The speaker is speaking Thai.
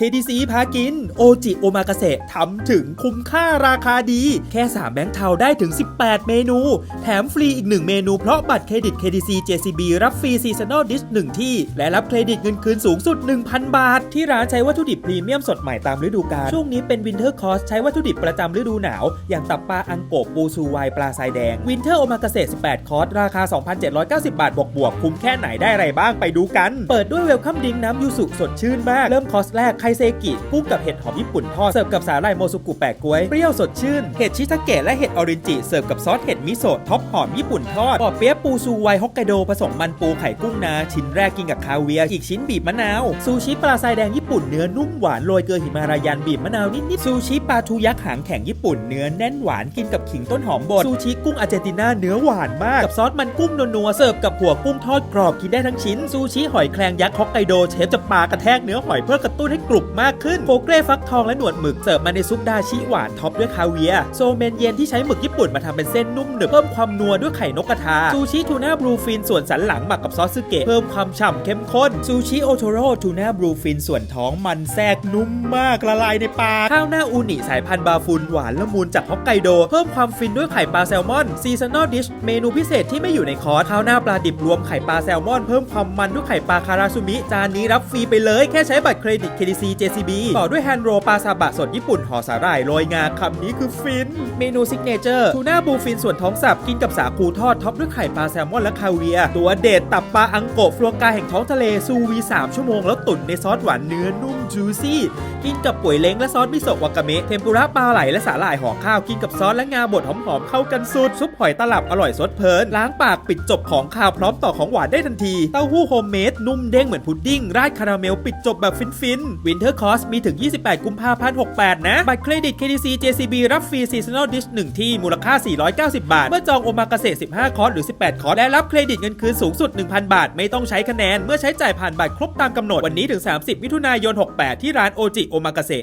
KTC พากิน โอจิโอมากาเสะทำถึงคุ้มค่าราคาดี แค่ 3 แบงค์เทาได้ถึง 18 เมนู แถมฟรีอีก 1 เมนูเพราะบัตรเครดิต KTC JCB รับฟรีซีซันอลดิช1ที่ และรับเครดิตเงินคืนสูงสุด 1,000 บาท ที่ร้านใช้วัตถุดิบพรีเมียมสดใหม่ตามฤดูกาล ช่วงนี้เป็นวินเทอร์คอสใช้วัตถุดิบประจำฤดูหนาว อย่างตับปลาอังโกะปูซูไวปลาทรายแดงวินเทอร์โอมากาเสะ18 คอร์สราคา 2,790 บาทบวกบวกๆคุ้มแค่ไหนได้อะไรบ้างไปดูกัน เปิดด้วยเวลคัมดิงน้ำยูสุสดชื่นมากเริ่มคอร์สแรกคเซกิกุ้งกับเห็ดหอมญี่ปุ่นทอดเสิร์ฟกับสาหร่ายโมซุกุแปะกล้วยเปรี้ยวสดชื่นเห็ดชิทาเกะและเห็ดออรินจิเสิร์ฟกับซอสเห็ดมิโซะท็อปหอมญี่ปุ่นทอดปอเปี๊ยะปูซูไวฮอกไกโดผสมมันปูไข่กุ้งนา ชิ้นแรกกินกับคาเวียร์อีกชิ้นบีบมะนาวซูชิปลาทรายแดงญี่ปุ่นเนื้อนุ่มหวานโรยเกลือหิมารายันบีบมะนาวนิดๆซูชิปลาทูยักษ์หางแข็งญี่ปุ่นเนื้อแน่นหวานกินกับขิงต้นหอมบดซูชิกุ้งอาร์เจนตินาเนื้อหวานมากกับซอสมันกุ้งนัวๆเสิร์ฟกับหัวกุ้งทอดกรอบกินได้ทั้งชิ้นซูชิหอยแครงยักษ์ฮอกไกโดเชฟจะปากระแทกเนื้อหอยเพื่อกระตุ้นให้กรุบมากขึ้นโฟเกรฟักทองและหนวดหมึกเสิร์ฟมาในซุปดาชิหวานท็อปด้วยคาเวียโซเมนเย็นที่ใช้หมึกญี่ปุ่นมาทำเป็นเส้นนุ่มหนึบเพิ่มความนัวด้วยไข่นกกระทาซูชิทูน่าบลูฟินส่วนสันหลังหมักกับซอสซึเกะเพิ่มความฉ่ำเข้มข้นซูชิโอโทโร่ทูน่าบลูฟินส่วนท้องมันแทรกนุ่มมากละลายในปากข้าวหน้าอูนิสายพันธุ์บาฟุนหวานละมุนจากฮอกไกโด เพิ่มความฟินด้วยไข่ปลาแซลมอนซีซันอลดิชเมนูพิเศษที่ไม่อยู่ในคอร์สข้าวหน้าปลาดิบรวมไข่ปลาแซลมอนเพิ่มความมันด้วยไข่ปลาคาราซูมิจานนี้รับฟรีไปเลยแค่ใช้บัตรเครดิต KTC JCB ต่อด้วยแฮนด์โรปลาซาบะสดญี่ปุ่นห่อสาหร่ายโรยงาคำนี้คือฟิน เมนูซิกเนเจอร์ทูน่าบูฟินส่วนท้องสับกินกับสาคูทอดท็อปด้วยไข่ปลาแซลมอนและคาเวียร์ตัวเด็ดตับปลาอังโกะฟลัวกาแห่งท้องทะเลซูวี 3 ชั่วโมงแล้วตุ๋นในซอสหวานเนื้อนุ่มจูซี่ กินกับป่วยเล้งและซอสมิโซะวากาเมะเทมปุระปลาไหลและสาหร่ายห่อข้าวกินกับซอสและงาบดหอมๆเข้ากันสุดซุปหอยตลับอร่อยสดเพลินล้างปากปิดจบของข้าวพร้อมต่อของหวานได้ทันทีเต้าหู้โฮมเมดนุ่มเด้งเหมือนพุดดิ้งราดคาราเมลปิดจบแบบฟินๆวินเทอร์คอสมีถึง 28 กุมภาพันธ์ 68 นะ บัตรเครดิต KTC JCB รับฟรีซีซันอลดิช1ที่ มูลค่า 490 บาท เมื่อจองโอมากาเสะ15 คอร์สหรือ 18 คอร์สและรับเครดิตเงินคืนสูงสุด 1,000 บาท ไม่ต้องใช้คะแนน เมื่อใช้จ่ายผ่านบัตรครบตามกำหนด วันนี้ถึง 30 มิถุนายน 68 ที่ร้านโอจิโอมากาเสะ